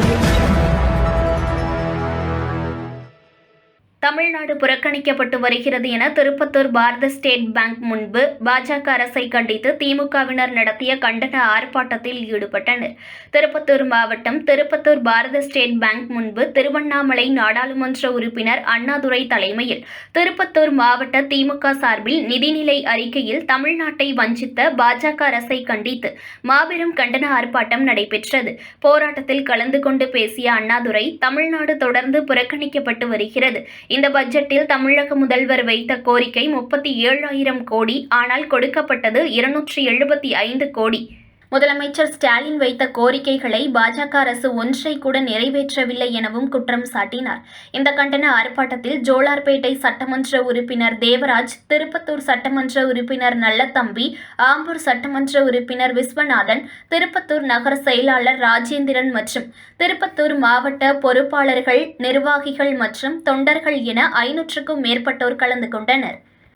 audio. Tamil Nadu புறக்கணிக்கப்பட்டு வருகிறது என திருப்பத்தூர் பாரத state bank முன்பு பாஜக அரசை கண்டித்து திமுகவினர் நடத்திய கண்டன ஆர்ப்பாட்டத்தில் ஈடுபட்டனர். திருப்பத்தூர் மாவட்டம் திருப்பத்தூர் பாரத ஸ்டேட் பேங்க் முன்பு திருவண்ணாமலை நாடாளுமன்ற உறுப்பினர் அண்ணாதுரை தலைமையில் திருப்பத்தூர் மாவட்ட திமுக சார்பில் நிதிநிலை அறிக்கையில் தமிழ்நாட்டை வஞ்சித்த பாஜக அரசை கண்டித்து மாபெரும் கண்டன ஆர்ப்பாட்டம் நடைபெற்றது. போராட்டத்தில் கலந்து கொண்டு பேசிய அண்ணாதுரை தமிழ்நாடு தொடர்ந்து புறக்கணிக்கப்பட்டு வருகிறது. இந்த பட்ஜெட்டில் தமிழக முதல்வர் வைத்த கோரிக்கை முப்பத்தி ஏழாயிரம் கோடி ஆனால் கொடுக்கப்பட்டது இருநூற்றி எழுபத்தி ஐந்து கோடி. முதலமைச்சர் ஸ்டாலின் வைத்த கோரிக்கைகளை பாஜக அரசு ஒன்றை கூட நிறைவேற்றவில்லை எனவும் குற்றம் சாட்டினார். இந்த கண்டன ஆர்ப்பாட்டத்தில் ஜோலார்பேட்டை சட்டமன்ற உறுப்பினர் தேவராஜ் திருப்பத்தூர் சட்டமன்ற உறுப்பினர் நல்லத்தம்பி ஆம்பூர் சட்டமன்ற உறுப்பினர் விஸ்வநாதன் திருப்பத்தூர் நகர செயலாளர் ராஜேந்திரன் மற்றும் திருப்பத்தூர் மாவட்ட பொறுப்பாளர்கள் நிர்வாகிகள் மற்றும் தொண்டர்கள் என ஐநூற்றுக்கும் மேற்பட்டோர் கலந்து கொண்டனர்.